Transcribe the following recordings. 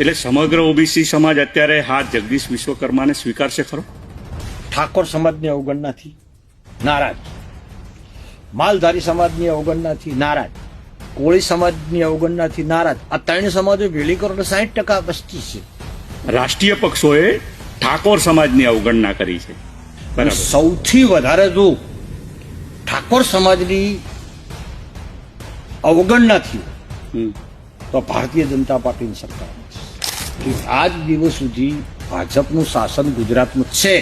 એટલે સમગ્ર ઓબીસી સમાજ અત્યારે હા જગદીશ વિશ્વકર્માને સ્વીકારશે ખરો? ઠાકોર સમાજની અવગણનાથી નારાજ. માલધારી સમાજની અવગણનાથી નારાજ. કોળી સમાજની અવગણનાથી નારાજ. આ ત્રણ સમાજો ભેળી કરો સાહીઠ ટકા વસ્તી છે. રાષ્ટ્રીય પક્ષોએ ઠાકોર સમાજની અવગણના કરી છે. સૌથી વધારે જો ઠાકોર સમાજની અવગણના થયું તો ભારતીય જનતા પાર્ટીની સરકાર કે આજ દિવસ સુધી ભાજપનું શાસન ગુજરાતમાં છે.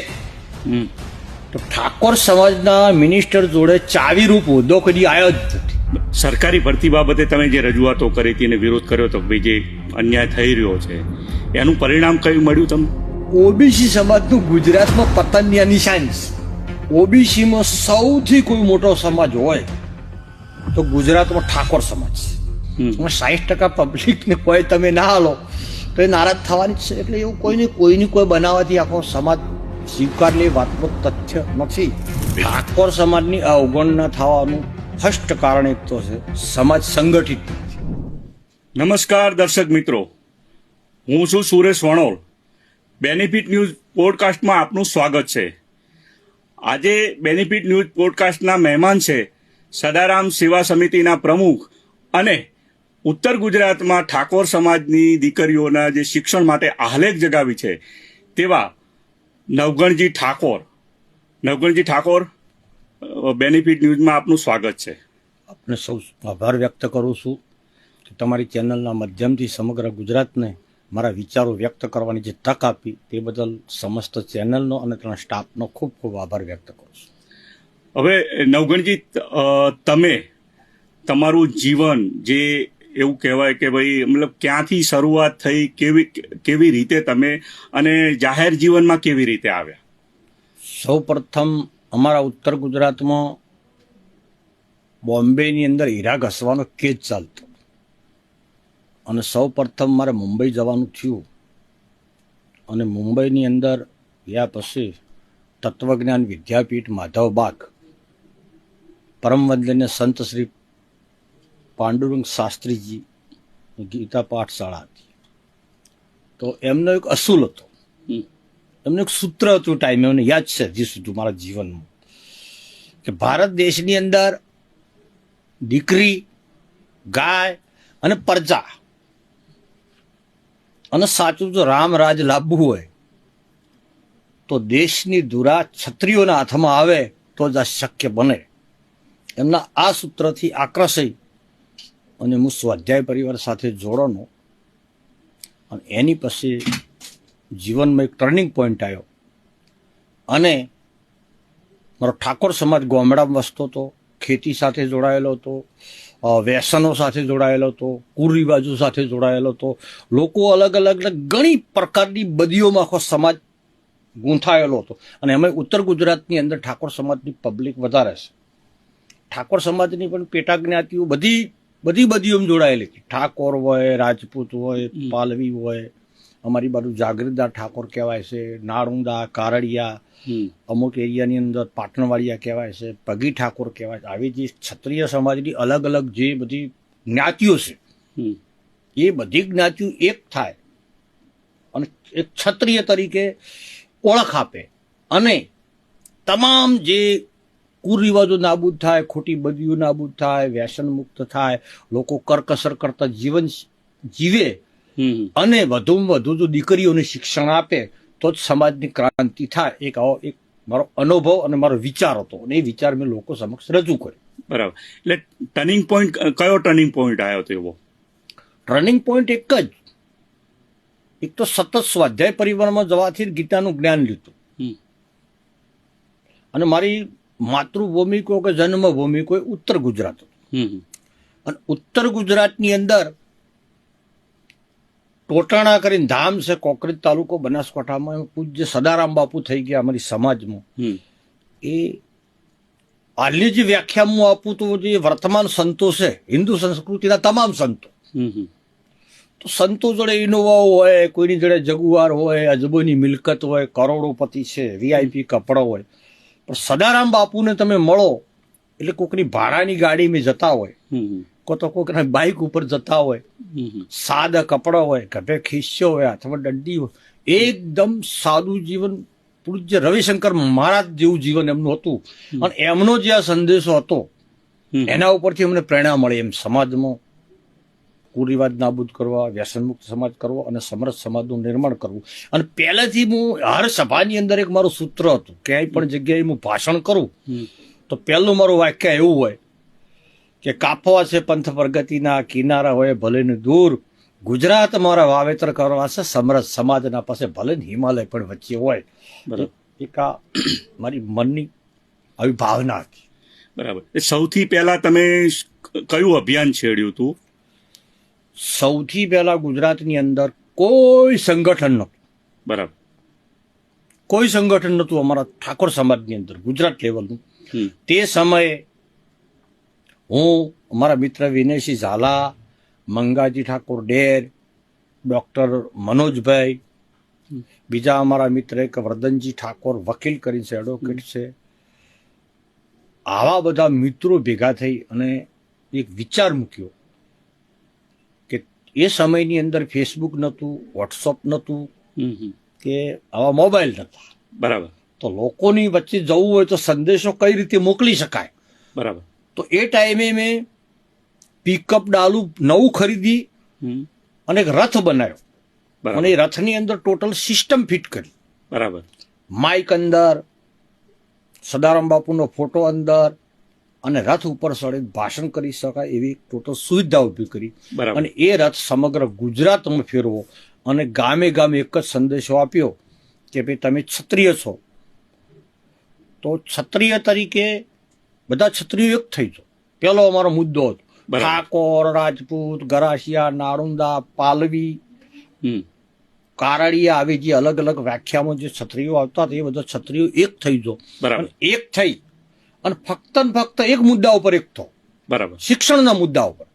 તો ઠાકોર સમાજના મિનિસ્ટર જોડે ચાવીરૂપ હોદ્દો કદી આવ્યો જ નથી. સરકારી ભરતી બાબતે તમે જે રજૂઆતો કરી હતી અને વિરોધ કર્યો હતો કે ભાઈ જે અન્યાય થઈ રહ્યો છે એનું પરિણામ કયું મળ્યું તમને? ઓબીસી સમાજનું ગુજરાતમાં પતનની નિશાન છે. ઓબીસીમાં સૌથી કોઈ મોટો સમાજ હોય તો ગુજરાતમાં ઠાકોર સમાજ છે. સાહીઠ ટકા પબ્લિકને કોઈ તમે ના હાલો. તો એ નારાજ થવાની છે. એટલે એવું કોઈને, કોઈની કોઈ બનાવવાથી આખો સમાજ સ્વીકાર લે, વાતનું તથ્ય નથી. ઠાકોર સમાજની અવગણના થવાનું ફર્સ્ટ કારણ એક તો છે, સમાજ સંગઠિત નમસ્કાર દર્શક મિત્રો. હું છું સુરેશ વણોલ. બેનિફિટ ન્યૂઝ પોડકાસ્ટમાં આપનું સ્વાગત છે. આજે બેનિફિટ ન્યૂઝ પોડકાસ્ટના મહેમાન છે સદારામ સેવા સમિતિના પ્રમુખ અને ઉત્તર ગુજરાતમાં ઠાકોર સમાજની દીકરીઓના જે શિક્ષણ માટે આહલેખ જગાવી છે તેવા નવગણજી ઠાકોર નવગણજી ઠાકોર બેનિફિટ ન્યૂઝમાં આપનું સ્વાગત છે. આપને સૌ આભાર વ્યક્ત કરું છું કે તમારી ચેનલના માધ્યમથી સમગ્ર ગુજરાતને મારા વિચારો વ્યક્ત કરવાની જે તક આપી તે બદલ સમસ્ત ચેનલનો અને તેના સ્ટાફનો ખૂબ ખૂબ આભાર વ્યક્ત કરું છું. હવે નવગણજી તમે તમારું જીવન જે એવું કહેવાય કે ભાઈ, મતલબ ક્યાંથી શરૂઆત થઈ, કેવી કેવી રીતે તમે અને જાહેર જીવનમાં કેવી રીતે આવ્યા? સૌ પ્રથમ અમારા ઉત્તર ગુજરાતમાં બોમ્બેની અંદર હીરા ઘસવાનો કેજ ચાલતો. અને સૌ પ્રથમ મારે મુંબઈ જવાનું થયું. અને મુંબઈની અંદર ગયા પછી તત્વજ્ઞાન વિદ્યાપીઠ માધવબાગ પરમ વંદનીય સંત શ્રી પાંડુરંગ શાસ્ત્રીજી ગીતા પાઠશાળા હતી. તો એમનો એક અસૂલ હતો. એમનું એક સૂત્ર હતું ટાઈમે મને યાદ છે હજી સુધી મારા જીવનમાં. કે ભારત દેશની અંદર દીકરી ગાય અને પ્રજા અને સાચું જો રામ રાજ લાવવું હોય તો દેશની ધુરા છત્રીઓના હાથમાં આવે તો જ આ શક્ય બને. એમના આ સૂત્રથી આકર્ષઈ અને હું સ્વાધ્યાય પરિવાર સાથે જોડોનો અને એની પછી જીવનમાં એક ટર્નિંગ પોઈન્ટ આવ્યો. અને મારો ઠાકોર સમાજ ગામડામાં વસતો હતો, ખેતી સાથે જોડાયેલો હતો વ્યસનો સાથે જોડાયેલો હતો, કુરિવાજો સાથે જોડાયેલો હતો. લોકો અલગ અલગ ઘણી પ્રકારની બદીઓમાં આખો સમાજ ગૂંથાયેલો હતો. અને અમે ઉત્તર ગુજરાતની અંદર ઠાકોર સમાજની પબ્લિક વધારે છે. ઠાકોર સમાજની પણ પેટા જ્ઞાતિઓ બધી બધી બદીઓમાં જોડાયેલી હતી ઠાકોર હોય રાજપૂત હોય પાલવી હોય અમારી બાજુ જાગીરદાર ઠાકોર કહેવાય છે નાળુંદા કારડિયા અમુક એરિયાની અંદર પાટણવાડિયા કહેવાય છે પગી ઠાકોર કહેવાય છે. આવી જે ક્ષત્રિય સમાજની અલગ અલગ જે બધી જ્ઞાતિઓ છે. એ બધી જ્ઞાતિઓ એક થાય અને એક ક્ષત્રિય તરીકે ઓળખ આપે. અને તમામ જે કુરિવાજો નાબૂદ થાય ખોટી બદીઓ નાબૂદ થાય વ્યસન મુક્ત થાય લોકો કરકસર કરતા જીવન જીવે અને વધુમાં વધુ જો દીકરીઓને શિક્ષણ આપે તો જ સમાજની ક્રાંતિ થાય. એક આવો એક મારો અનુભવ અને મારો વિચાર હતો. અને એ વિચાર મેં લોકો સમક્ષ રજૂ કર્યો. બરાબર. એટલે ટર્નિંગ પોઈન્ટ કયો ટર્નિંગ પોઈન્ટ આવ્યો હતો એવો? ટર્નિંગ પોઈન્ટ એક જ. એક તો સતત સ્વાધ્યાય પરિવારમાં જવાથી જ ગીતાનું જ્ઞાન લીધું. અને મારી માતૃભૂમિ કહો કે જન્મભૂમિ કોઈ ઉત્તર ગુજરાત. અને ઉત્તર ગુજરાતની અંદર ટોટાણા કરીને ધામ છે કોકરેજ તાલુકો બનાસકાંઠામાં. પૂજ્ય સદારામ બાપુ થઈ ગયા અમારી સમાજમાં. એ હાલની જે વ્યાખ્યા હું આપું તો જે વર્તમાન સંતો છે હિન્દુ સંસ્કૃતિના તમામ સંતો. તો સંતો જોડે ઇનોવા હોય કોઈની જોડે જગુઆર હોય અજબોની મિલકત હોય કરોડોપતિ છે વીઆઈપી કપડો હોય. પણ સદારામ બાપુને તમે મળો એટલે કોકની ભાડાની ગાડીમાં જતા હોય કો તો કોઈક બાઇક ઉપર જતા હોય. સાદા કપડા હોય ગભે ખિસ્સો હોય અથવા દંડી હોય એકદમ સાદું જીવન પૂજ્ય રવિશંકર મહારાજ જેવું જીવન એમનું હતું. અને એમનો જે આ સંદેશો હતો એના ઉપરથી અમને પ્રેરણા મળી એમ સમાજમાં. કુરિવાજ નાબૂદ કરવા વ્યસનમુક્ત સમાજ કરવો અને સમરસ સમાજનું નિર્માણ કરવું. અને પહેલેથી હું હર સભાની અંદર એક મારું સૂત્ર હતું ક્યાંય પણ જગ્યાએ હું ભાષણ કરું તો પહેલું મારું વાક્ય એવું હોય કે કાપવા છે પંથ પ્રગતિના કિનારા હોય ભલે ને દૂર. ગુજરાત મારા વાવેતર કરવા છે સમરસ સમાજના પાસે ભલે ને હિમાલય પણ વચ્ચે હોય. બરાબર. એક આ મારી મનની આવી ભાવના હતી. બરાબર. એ સૌથી પહેલા તમે કયું અભિયાન છેડ્યું હતું? સૌથી પહેલા ગુજરાતની અંદર કોઈ સંગઠન નહોતું. બરાબર. કોઈ સંગઠન નહોતું અમારા ઠાકોર સમાજની અંદર ગુજરાત લેવલનું. તે સમયે હું અમારા મિત્ર વિનયસિંહ ઝાલા મંગાજી ઠાકોર ડેર ડૉક્ટર મનોજભાઈ બીજા અમારા મિત્ર એક વર્ધનજી ઠાકોર વકીલ કરીને છે એડવોકેટ છે. આવા બધા મિત્રો ભેગા થઈ અને એક વિચાર મૂક્યો. એ સમયની અંદર ફેસબુક નહોતું વોટ્સઅપ નહોતું. કે આવા મોબાઈલ નહોતા. બરાબર. તો લોકોની વચ્ચે જવું હોય તો સંદેશો કઈ રીતે મોકલી શકાય? બરાબર. તો એ ટાઈમે મેં પિકઅપ ડાલું નવું ખરીદી. અને એક રથ બનાવ્યો. અને એ રથની અંદર ટોટલ સિસ્ટમ ફિટ કરી. બરાબર. માઇક અંદર સદારામ બાપુનો ફોટો અંદર અને રથ ઉપર ચડી ભાષણ કરી શકાય એવી ટોટલ સુવિધા ઊભી કરી. અને એ રથ સમગ્ર ગુજરાતમાં ફેરવો અને ગામે ગામે એક જ સંદેશો આપ્યો કે ભાઈ તમે ક્ષત્રિય છો. તો ક્ષત્રિય તરીકે બધા ક્ષત્રિયો એક થઈ જાઓ પહેલો અમારો મુદ્દો હતો. ઠાકોર રાજપૂત ગરાસિયા નારુંદા પાલવી. કારડિયા આવી જે અલગ અલગ વ્યાખ્યામાં જે ક્ષત્રિયો આવતા હતા એ બધા ક્ષત્રિયો એક થઈ જો એક થઈ અને ફક્ત ને ફક્ત એક મુદ્દા ઉપર એક થો. બરાબર. શિક્ષણના મુદ્દા ઉપર.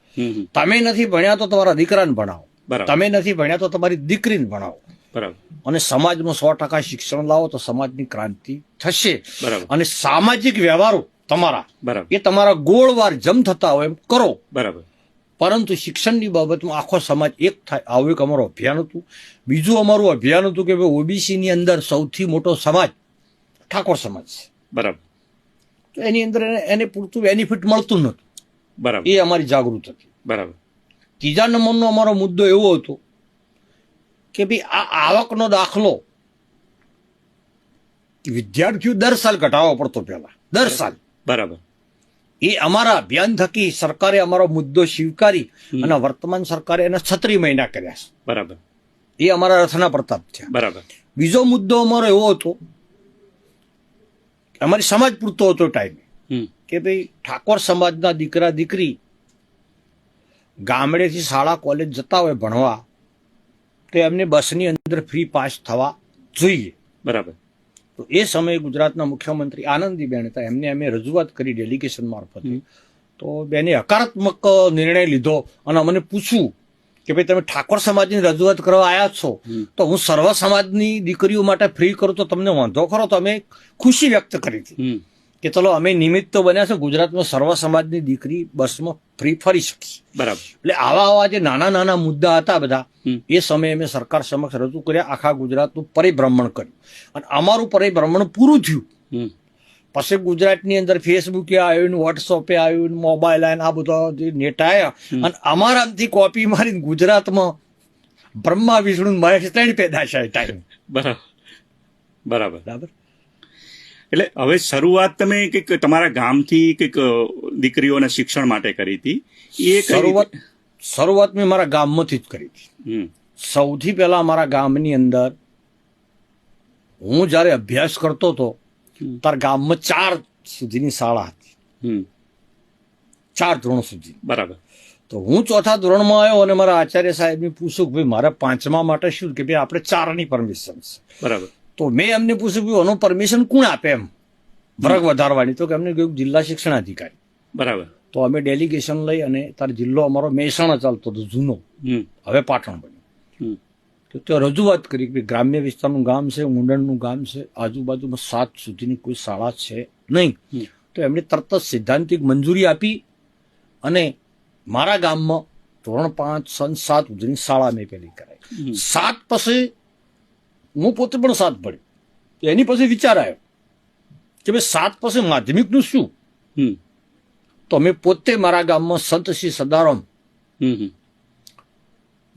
તમે નથી ભણ્યા તો તમારા દીકરાને ભણાવો. તમે નથી ભણ્યા તો તમારી દીકરીને ભણાવો. બરાબર. અને સમાજમાં સો ટકા શિક્ષણ લાવો તો સમાજની ક્રાંતિ થશે. બરાબર. અને સામાજિક વ્યવહારો તમારા બરાબર. એ તમારા ગોળવાર જમ થતા હોય એમ કરો. બરાબર. પરંતુ શિક્ષણની બાબતમાં આખો સમાજ એક થાય. આવું એક અમારું અભિયાન હતું. બીજું અમારું અભિયાન હતું કે ભાઈ ઓબીસીની અંદર સૌથી મોટો સમાજ ઠાકોર સમાજ છે. બરાબર. તો એની અંદર એને- પૂરતું બેનિફિટ મળતું નહોતું બરાબર. એ અમારી જાગૃત હતી. બરાબર. ત્રીજા નંબરનો અમારો મુદ્દો એવો હતો કે ભાઈ આ આવકનો દાખલો વિદ્યાર્થીઓ દર સાલ ઘટાડવો પડતો પહેલા. દર સાલ. બરાબર. એ અમારા અભિયાન થકી સરકારે અમારો મુદ્દો સ્વીકારી અને વર્તમાન સરકારે એને છત્રી મહિના કર્યા છે. બરાબર. એ અમારા રથના પ્રતાપ થયા. બરાબર. બીજો મુદ્દો અમારો એવો હતો અમારી સમાજ પૂરતો હતો ટાઈમ કે ભાઈ ઠાકોર સમાજના દીકરા દીકરી ગામડેથી શાળા કોલેજ જતા હોય ભણવા તો એમને બસની અંદર ફ્રી પાસ થવા જોઈએ. બરાબર. તો એ સમયે ગુજરાતના મુખ્યમંત્રી આનંદીબેન હતા. એમને અમે રજૂઆત કરી ડેલિગેશન મારફતે. તો બેને હકારાત્મક નિર્ણય લીધો અને અમને પૂછ્યું કે ભાઈ તમે ઠાકોર સમાજની રજૂઆત કરવા આવ્યા છો તો હું સર્વ સમાજની દીકરીઓ માટે ફ્રી કરું તો તમને વાંધો ખરો? તો અમે ખુશી વ્યક્ત કરી હતી. કે ચલો અમે નિમિત્ત તો બન્યા છે ગુજરાતમાં સર્વ સમાજની દીકરી બસમાં ફ્રી ફરી શકી. બરાબર. એટલે આવા આવા જે નાના નાના મુદ્દા હતા બધા એ સમયે અમે સરકાર સમક્ષ રજૂ કર્યા આખા ગુજરાતનું પરિભ્રમણ કર્યું. અને અમારું પરિભ્રમણ પૂરું થયું. પછી ગુજરાતની અંદર ફેસબુકે આવ્યું વોટ્સઅપે આવ્યું મોબાઈલ આવ્યા આ બધા જે નેટ આવ્યા અને અમારાથી કોપી મારીને ગુજરાતમાં બ્રહ્મા વિષ્ણુ મહેશ ત્રણ પેદાશ ટાઈમ બરાબર. બરાબર. બરાબર? એટલે હવે શરૂઆત તમે કંઈક તમારા ગામથી કંઈક દીકરીઓના શિક્ષણ માટે કરી હતી. એ શરૂઆત શરૂઆત મેં મારા ગામમાંથી જ કરી હતી. સૌથી પહેલા મારા ગામની અંદર હું જ્યારે અભ્યાસ કરતો હતો ત્યારે ગામમાં ચાર સુધીની શાળા હતી. ચાર ધોરણ સુધી. બરાબર. તો હું ચોથા ધોરણમાં આવ્યો અને મારા આચાર્ય સાહેબને પૂછ્યું કે ભાઈ મારા પાંચમા માટે શું કે ભાઈ આપણે ચારની પરમિશન છે. બરાબર. તો મેં એમને પૂછ્યું કે એનું પરમિશન કોણ આપે એમ? વર્ગ વધારવાની. તો કે એમને કહ્યું જિલ્લા શિક્ષણ અધિકારી. બરાબર. તો અમે ડેલિગેશન લઈ અને તાર જિલ્લો અમારો મહેસાણા ચાલતો હતો જૂનો. હવે પાટણ બન્યો. તો ત્યાં રજૂઆત કરી કે ગ્રામ્ય વિસ્તારનું ગામ છે ઊંડણનું ગામ છે આજુબાજુમાં સાત સુધીની કોઈ શાળા છે નહીં. તો એમણે તરત જ સિદ્ધાંતિક મંજૂરી આપી અને મારા ગામમાં ધોરણ પાંચ સન સાત સુધીની શાળા મેં પેલી કરાવી સાત પછી હું પોતે પણ સાત ભણ્યો. એની પછી વિચાર આવ્યો કે ભાઈ સાત પછી માધ્યમિકનું શું? તો અમે પોતે મારા ગામમાં સંત શ્રી સદારામ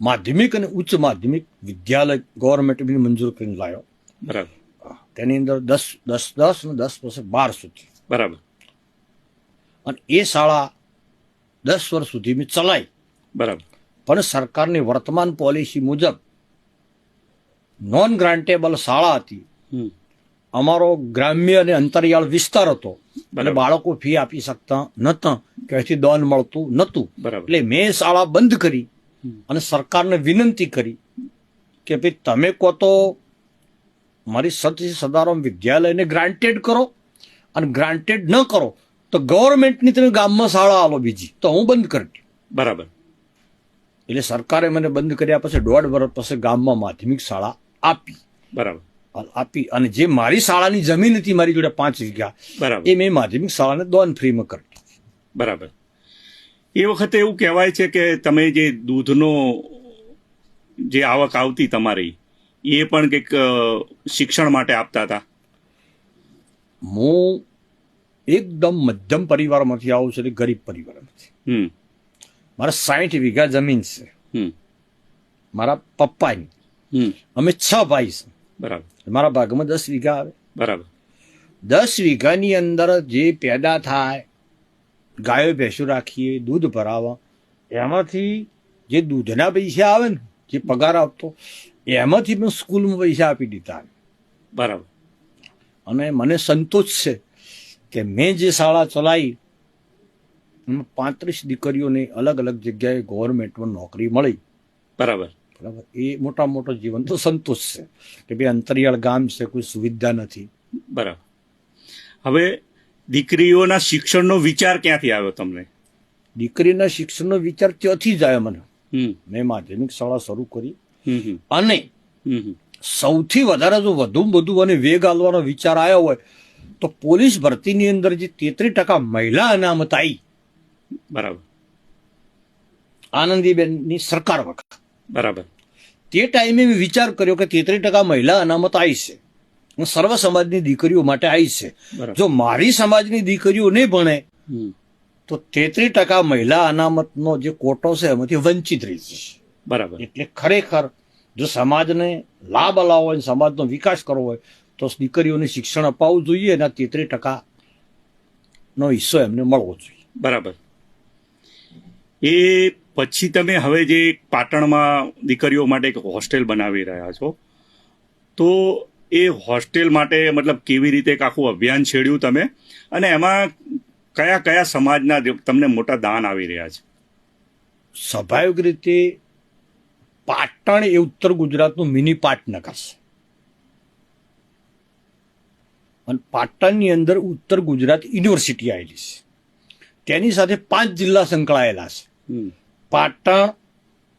માધ્યમિક અને ઉચ્ચ માધ્યમિક વિદ્યાલય ગવર્મેન્ટ બી મંજૂર કરીને લાવ્યો બરાબર. તેની અંદર દસ દસ દસ અને દસ પછી બાર સુધી. બરાબર. અને એ શાળા દસ વર્ષ સુધી મેં ચલાવી બરાબર. પણ સરકારની વર્તમાન પોલિસી મુજબ નોન ગ્રાન્ટેબલ શાળા હતી. અમારો ગ્રામ્ય અને અંતરિયાળ વિસ્તાર હતો. એટલે બાળકો ફી આપી શકતા નતા. ક્યાંયથી દોન મળતું નહોતું બરાબર. એટલે મેં શાળા બંધ કરી. અને સરકારને વિનંતી કરી કે ભાઈ તમે કહો તો મારી સતી સદારામ વિદ્યાલયને ગ્રાન્ટેડ કરો અને ગ્રાન્ટેડ ન કરો તો ગવર્મેન્ટની તમે ગામમાં શાળા આવો બીજી. તો હું બંધ કરી બરાબર. એટલે સરકારે મને બંધ કર્યા પછી દોઢ વર્ષ પછી ગામમાં માધ્યમિક શાળા આપી. બરાબર. આપી અને જે મારી શાળાની જમીન હતી મારી જોડે પાંચ વીઘા બરાબર. એ મેં માધ્યમિક શાળાને દોન ફ્રીમાં કરી બરાબર. એ વખતે એવું કહેવાય છે કે તમે જે દૂધનો જે આવક આવતી તમારી એ પણ કંઈક શિક્ષણ માટે આપતા હતા? હું એકદમ મધ્યમ પરિવારમાંથી આવું છું એટલે ગરીબ પરિવારમાંથી. મારા સાઠ વીઘા જમીન છે. મારા પપ્પાની. અમે છ ભાઈ છે. બરાબર. મારા ભાગમાં દસ વીઘા આવે. બરાબર. દસ વીઘાની અંદર જે પેદા થાય ગાયો ભેંસો રાખીએ દૂધ ભરાવા. એમાંથી જે દૂધના પૈસા આવે ને જે પગાર આપતો એમાંથી મેં સ્કૂલમાં પૈસા આપી દીધા બરાબર. અને મને સંતોષ છે કે મેં જે શાળા ચલાવી એમાં પાંત્રીસ દીકરીઓને અલગ અલગ જગ્યાએ ગવર્મેન્ટમાં નોકરી મળી. બરાબર. બરાબર. એ મોટા મોટો જીવન તો સંતોષ છે કે ભાઈ અંતરિયાળ ગામ છે કોઈ સુવિધા નથી. બરાબર. હવે દીકરીઓના શિક્ષણનો વિચાર ક્યાંથી આવ્યો તમને? દીકરીના શિક્ષણનો વિચાર ત્યાંથી જ આવ્યો મને. મેં માધ્યમિક શાળા શરૂ કરી. અને સૌથી વધારે જો વધુ વધુ અને વેગ આલવાનો વિચાર આવ્યો હોય તો પોલીસ ભરતીની અંદર જે તેત્રીસ ટકા મહિલા અનામત આવી બરાબર. આનંદીબેનની સરકાર વખત. બરાબર. તે ટાઈમે મેં વિચાર કર્યો કે તેત્રીસ ટકા મહિલા અનામત આવી છે. અને સર્વ સમાજની દીકરીઓ માટે આવી છે. જો મારી સમાજની દીકરીઓ નહીં ભણે તો તેત્રીસ ટકા મહિલા અનામતનો જે કોટો છે એમાંથી વંચિત રહી જશે. બરાબર. એટલે ખરેખર જો સમાજને લાભ અલાવો હોય સમાજનો વિકાસ કરવો હોય તો દીકરીઓને શિક્ષણ અપાવવું જોઈએ અને તેત્રીસ ટકા નો હિસ્સો એમને મળવો જોઈએ. બરાબર. એ પછી તમે હવે જે પાટણમાં દીકરીઓ માટે એક હોસ્ટેલ બનાવી રહ્યા છો તો એ હોસ્ટેલ માટે મતલબ કેવી રીતે એક આખું અભિયાન છેડ્યું તમે? અને એમાં કયા કયા સમાજના તમને મોટા દાન આવી રહ્યા છે? સ્વાભાવિક રીતે પાટણ એ ઉત્તર ગુજરાતનું મિની પાટનગર છે. અને પાટણની અંદર ઉત્તર ગુજરાત યુનિવર્સિટી આવેલી છે. તેની સાથે પાંચ જિલ્લા સંકળાયેલા છે. પાટણ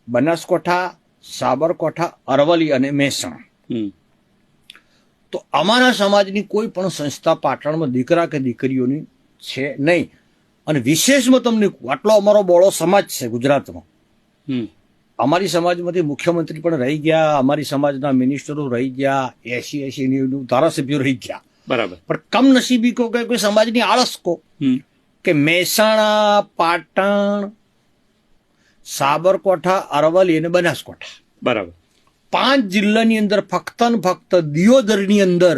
બનાસકોઠા સાબરકોઠા અરવલ્લી અને મહેસાણા. તો અમારા સમાજની કોઈ પણ સંસ્થા પાટણમાં દીકરા કે દીકરીઓની છે નહીં. અને વિશેષમાં તમને આટલો અમારો બોળો સમાજ છે ગુજરાતમાં. અમારી સમાજમાંથી મુખ્યમંત્રી પણ રહી ગયા અમારી સમાજના મિનિસ્ટરો રહી ગયા એસી એસી ધારાસભ્યો રહી ગયા. બરાબર. પણ કમનસીબી કહો કે કોઈ સમાજની આળસ કહો કે મહેસાણા પાટણ સાબરકોઠા અરવલ્લી અને બનાસકોઠા. બરાબર. પાંચ જિલ્લાની અંદર ફક્ત ને ફક્ત દિયોદરની અંદર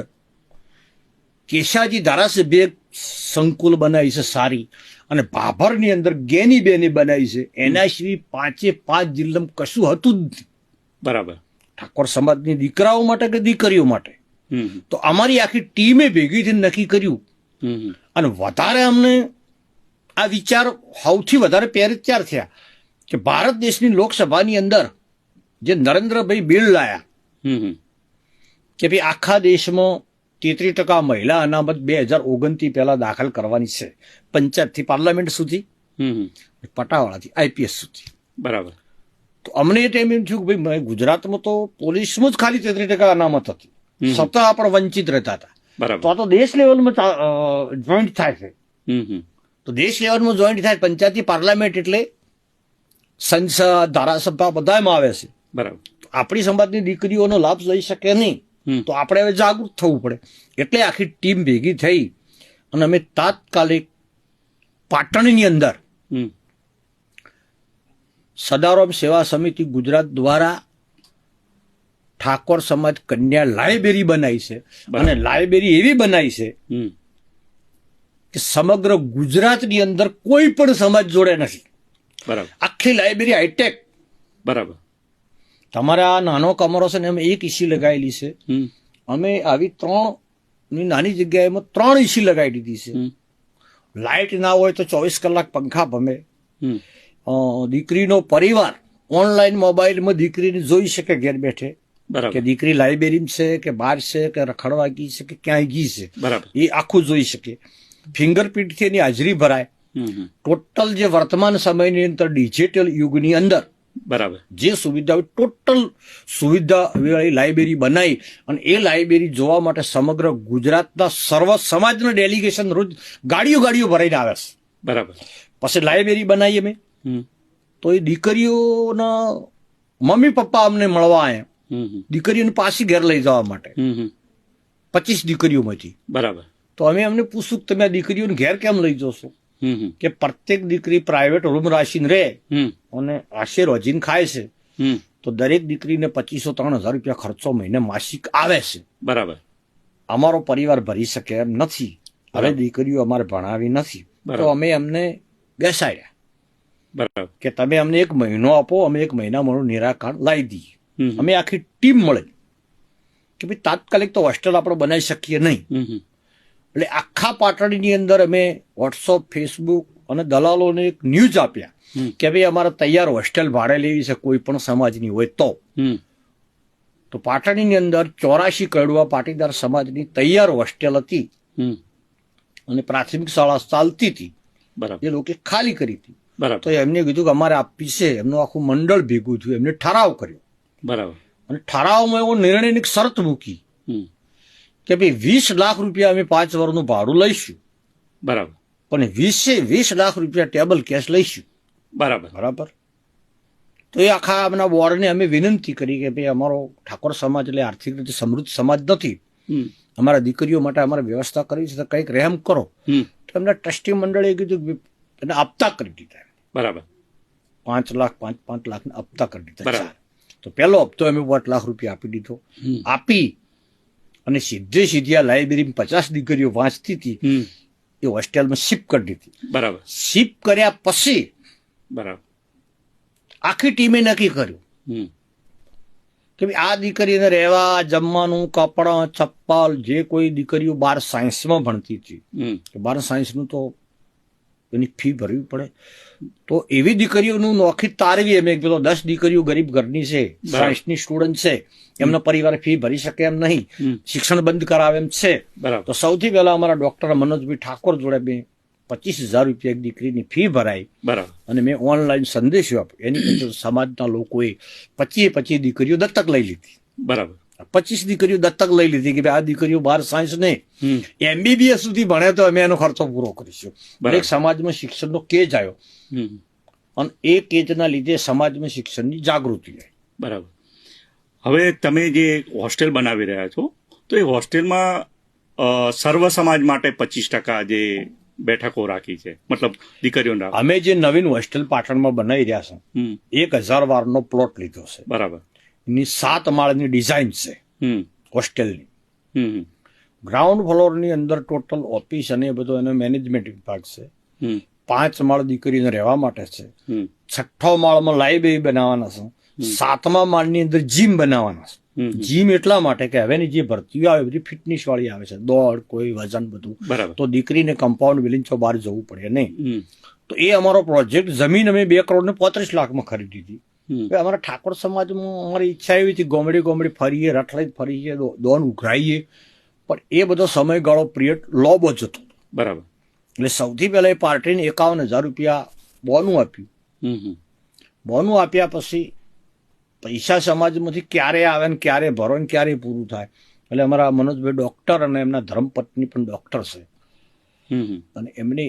કેશાજી ધારાસભ્ય સંકુલ બનાવી છે સારી અને ભાભરની અંદર ગેની બેની બનાવી છે. એના સિવાય પાંચે પાંચ જિલ્લામાં કશું હતું જ બરાબર. ઠાકોર સમાજની દીકરાઓ માટે કે દીકરીઓ માટે? તો અમારી આખી ટીમે ભેગી થઈને નક્કી કર્યું. અને વધારે અમને આ વિચાર સૌથી વધારે પ્રેરિત ત્યાર થયા કે ભારત દેશની લોકસભાની અંદર જે નરેન્દ્રભાઈ બિલ લાયા. કે ભાઈ આખા દેશમાં તેત્રીસ ટકા મહિલા અનામત બે હજાર ઓગણથી પહેલા દાખલ કરવાની છે. પંચાયતથી પાર્લામેન્ટ સુધી પટાવાળા થી પટાવાળાથી આઈપીએસ સુધી. બરાબર. તો અમને એ ટાઈમ એમ થયું કે ભાઈ ગુજરાતમાં તો પોલીસમાં જ ખાલી તેત્રીસ ટકા અનામત હતી. સત્તા આપણે વંચિત રહેતા હતા. બરાબર. તો આ તો દેશ લેવલમાં જોઈન્ટ થાય છે. તો દેશ લેવલમાં જોઈન્ટ થાય પંચાયતી પાર્લામેન્ટ એટલે સંસદ ધારાસભા બધામાં આવે છે. બરાબર. આપણી સમાજની દીકરીઓનો લાભ લઈ શકે નહીં તો આપણે હવે જાગૃત થવું પડે. એટલે આખી ટીમ ભેગી થઈ અને અમે તાત્કાલિક પાટણની અંદર સદારોમ સેવા સમિતિ ગુજરાત દ્વારા ઠાકોર સમાજ કન્યા લાઇબ્રેરી બનાવી છે. અને લાઇબ્રેરી એવી બનાવી છે કે સમગ્ર ગુજરાતની અંદર કોઈ પણ સમાજ જોડે નથી. બરાબર. આખી લાઇબ્રેરી હાઈટેક. બરાબર. તમારે આ નાનો કમરો છે ને અમે એક ઇસી લગાવેલી છે. હમ. અમે આવી ત્રણની નાની જગ્યાએમાં ત્રણ ઇસી લગાવી દીધી છે. લાઇટ ના હોય તો ચોવીસ કલાક પંખા ભમે. દીકરીનો પરિવાર ઓનલાઈન મોબાઈલમાં દીકરીને જોઈ શકે ઘેર બેઠે. કે દીકરી લાઇબ્રેરીમાં છે કે બહાર છે કે રખડવા ગઈ છે કે ક્યાંય ગઈ છે. બરાબર. એ આખું જોઈ શકે. ફિંગરપ્રિન્ટથી એની હાજરી ભરાય. ટોટલ જે વર્તમાન સમયની અંદર ડિજિટલ યુગની અંદર બરાબર. જે સુવિધા ટોટલ સુવિધા વાળી લાઇબ્રેરી બનાવી અને એ લાઇબ્રેરી જોવા માટે સમગ્ર ગુજરાતના સર્વ સમાજના ડેલિગેશન રોજ ગાડીઓ ગાડીઓ ભરાઈને આવે છે. બરાબર. પછી લાઇબ્રેરી બનાવી અમે. હમ. તો એ દીકરીઓના મમ્મી પપ્પા અમને મળવા આવ્યા દીકરીઓને પાછી ઘેર લઈ જવા માટે. પચીસ દીકરીઓમાંથી. બરાબર. તો અમે અમને પૂછ્યું કે તમે આ દીકરીઓને ઘેર કેમ લઈ જશો? કે પ્રત્યેક દીકરી પ્રાઇવેટ રૂમ રાખીને રહે અને આશે રોજીને ખાય છે તો દરેક દીકરીને પચીસો ત્રણ હજાર રૂપિયા ખર્ચો મહિને માસિક આવે છે. બરાબર. અમારો પરિવાર ભરી શકે એમ નથી. હવે દીકરીઓ અમારે ભણાવી નથી. તો. અમે એમને બેસાડ્યા. બરાબર. કે તમે અમને એક મહિનો આપો અમે એક મહિના મારું નિરાકરણ લાવી દઈએ. અમે આખી ટીમ મળે. કે ભાઈ તાત્કાલિક તો હોસ્ટેલ આપણે બનાવી શકીએ નહીં. એટલે આખા પાટણની અંદર અમે વોટ્સઅપ ફેસબુક અને દલાલોને એક ન્યૂઝ આપ્યા. કે ભાઈ અમારે તૈયાર હોસ્ટેલ ભાડે લેવી છે કોઈ પણ સમાજની હોય તો. તો પાટણની અંદર ચોરાશી કડવા પાટીદાર સમાજની તૈયાર હોસ્ટેલ હતી. અને પ્રાથમિક શાળા ચાલતી હતી. બરાબર. એ લોકો ખાલી કરી હતી. બરાબર. તો એમને કીધું કે અમારે આપવી છે એમનું આખું મંડળ ભેગું થયું એમને ઠરાવ કર્યો. બરાબર. અને ઠરાવમાં એવો નિર્ણયની શરત મૂકી. કે ભાઈ વીસ લાખ રૂપિયા અમે પાંચ વર્ષનું ભાડું લઈશું. બરાબર. પણ વીસે વીસ લાખ રૂપિયા ટેબલ કેશ લઈશું. બરાબર. બરાબર? તો એ આખા આમના વોર્ડને અમે વિનંતી કરી કે ભાઈ અમારો ઠાકોર સમાજ એટલે આર્થિક રીતે સમૃદ્ધ સમાજ નથી. અમારા દીકરીઓ માટે અમારે વ્યવસ્થા કરવી છે તો કંઈક રહેમ કરો. તો એમના ટ્રસ્ટી મંડળે કીધું એને આપતા કરી દીધા બરાબર. પાંચ લાખ પાંચ પાંચ લાખને આપતા કરી દીધા. બરાબર. તો પહેલો હપ્તો અમે પાંચ લાખ રૂપિયા આપી દીધો. આપી અને સીધે સીધી આ લાઇબ્રેરીમાં પચાસ દીકરીઓ વાંચતી હતી એ હોસ્ટેલમાં શિફ્ટ કરી દીધી. બરાબર. શિફ્ટ કર્યા પછી બરાબર. આખી ટીમે નક્કી કર્યું. કે ભાઈ આ દીકરીને રહેવા જમવાનું કપડાં ચપ્પલ જે કોઈ દીકરીઓ બાર સાયન્સમાં ભણતી હતી. બાર સાયન્સનું તો એની ફી ભરવી પડે. તો એવી દીકરીઓનું નોખી તારવી એમ એક પેલો દસ દીકરીઓ ગરીબ ઘરની છે. સાયન્સની સ્ટુડન્ટ છે એમનો પરિવાર ફી ભરી શકે એમ નહીં. શિક્ષણ બંધ કરાવે એમ છે. બરાબર. તો સૌથી પહેલા અમારા ડોક્ટર મનોજભાઈ ઠાકોર જોડે મેં પચીસ હજાર રૂપિયા એક દીકરીની ફી ભરાઈ. બરાબર. અને મેં ઓનલાઈન સંદેશો આપ્યો. એની અંદર સમાજના લોકોએ પચીએ પચીસ દીકરીઓ દત્તક લઈ લીધી. બરાબર. પચીસ દીકરીઓ દત્તક લઈ લીધી કે આ દીકરીઓ બાર સાયન્સ નહીં. એમબીબીએસ સુધી ભણે તો અમે એનો ખર્ચો પૂરો કરીશું. દરેક સમાજમાં શિક્ષણનો કેજ આવ્યો. અને એ કેજના લીધે સમાજમાં શિક્ષણની જાગૃતિ આવી. બરાબર. હવે તમે જે હોસ્ટેલ બનાવી રહ્યા છો તો એ હોસ્ટેલમાં સર્વ સમાજ માટે પચીસ ટકા જે બેઠકો રાખી છે. મતલબ દીકરીઓના અમે જે નવીન હોસ્ટેલ પાટણમાં બનાવી રહ્યા છે એક હજાર વારનો પ્લોટ લીધો છે. બરાબર. એની સાત માળની ડિઝાઇન છે. હોસ્ટેલની. ગ્રાઉન્ડ ફ્લોરની અંદર ટોટલ ઓફિસ અને એ બધો એનો મેનેજમેન્ટ વિભાગ છે. હમ. પાંચ માળ દીકરીને રહેવા માટે છે. છઠ્ઠો માળમાં લાઇબ્રેરી બનાવવાના છે. સાતમા માળની અંદર જીમ બનાવવાના છે. જીમ એટલા માટે કે હવેની જે ભરતીઓ આવે બધી ફિટનેસ વાળી આવે છે. દોડ કોઈ વજન બધું. બરાબર. તો દીકરીને કમ્પાઉન્ડ વિલિંચો બહાર જવું પડે નહીં. તો એ અમારો પ્રોજેક્ટ જમીન અમે બે કરોડ ને પોત્રીસ લાખમાં ખરીદી હતી. અમારા ઠાકોર સમાજમાં અમારી ઈચ્છા એવી હતી ગોમડી ગોમડી ફરીએ રઠલાઈ ફરીએ દોન ઉઘરાઈએ. પણ એ બધો સમયગાળો પિરિયડ લોબો જ હતો. બરાબર. એટલે સૌથી પહેલા એ પાર્ટીને એકાવન હજાર રૂપિયા બોનું આપ્યું. બોનું આપ્યા પછી પૈસા સમાજમાંથી ક્યારે આવે ને ક્યારે ભરો ને ક્યારે પૂરું થાય. એટલે અમારા મનોજભાઈ ડોક્ટર અને એમના ધર્મપત્ની પણ ડોક્ટર છે. અને એમને